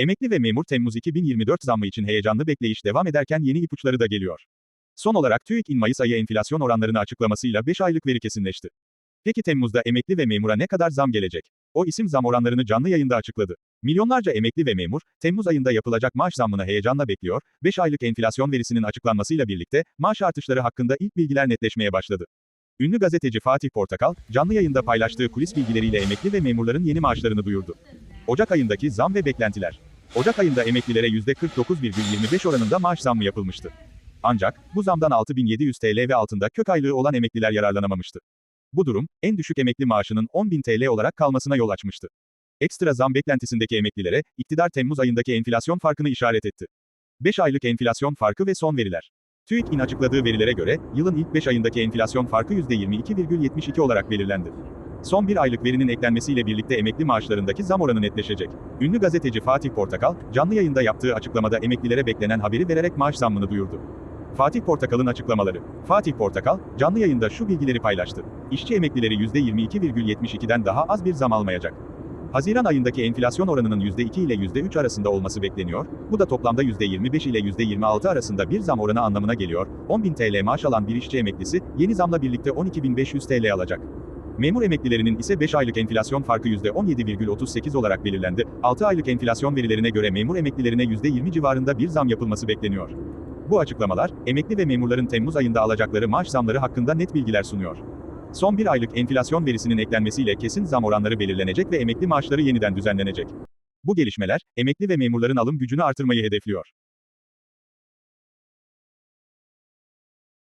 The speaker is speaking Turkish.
Emekli ve memur Temmuz 2024 zammı için heyecanlı bekleyiş devam ederken yeni ipuçları da geliyor. Son olarak TÜİK'in Mayıs ayı enflasyon oranlarını açıklamasıyla 5 aylık veri kesinleşti. Peki Temmuz'da emekli ve memura ne kadar zam gelecek? O isim zam oranlarını canlı yayında açıkladı. Milyonlarca emekli ve memur, Temmuz ayında yapılacak maaş zammını heyecanla bekliyor, 5 aylık enflasyon verisinin açıklanmasıyla birlikte, maaş artışları hakkında ilk bilgiler netleşmeye başladı. Ünlü gazeteci Fatih Portakal, canlı yayında paylaştığı kulis bilgileriyle emekli ve memurların yeni maaşlarını duyurdu. Ocak ayındaki zam ve beklentiler. Ocak ayında emeklilere %49,25 oranında maaş zammı yapılmıştı. Ancak, bu zamdan 6700 TL ve altında kök aylığı olan emekliler yararlanamamıştı. Bu durum, en düşük emekli maaşının 10.000 TL olarak kalmasına yol açmıştı. Ekstra zam beklentisindeki emeklilere, iktidar Temmuz ayındaki enflasyon farkını işaret etti. 5 aylık enflasyon farkı ve son veriler. TÜİK'in açıkladığı verilere göre, yılın ilk 5 ayındaki enflasyon farkı %22,72 olarak belirlendi. Son bir aylık verinin eklenmesiyle birlikte emekli maaşlarındaki zam oranı netleşecek. Ünlü gazeteci Fatih Portakal, canlı yayında yaptığı açıklamada emeklilere beklenen haberi vererek maaş zammını duyurdu. Fatih Portakal'ın açıklamaları. Fatih Portakal, canlı yayında şu bilgileri paylaştı. İşçi emeklileri %22,72'den daha az bir zam almayacak. Haziran ayındaki enflasyon oranının %2 ile %3 arasında olması bekleniyor, bu da toplamda %25 ile %26 arasında bir zam oranı anlamına geliyor. 10.000 TL maaş alan bir işçi emeklisi, yeni zamla birlikte 12.500 TL alacak. Memur emeklilerinin ise 5 aylık enflasyon farkı %17,38 olarak belirlendi. 6 aylık enflasyon verilerine göre memur emeklilerine %20 civarında bir zam yapılması bekleniyor. Bu açıklamalar, emekli ve memurların Temmuz ayında alacakları maaş zamları hakkında net bilgiler sunuyor. Son bir aylık enflasyon verisinin eklenmesiyle kesin zam oranları belirlenecek ve emekli maaşları yeniden düzenlenecek. Bu gelişmeler, emekli ve memurların alım gücünü artırmayı hedefliyor.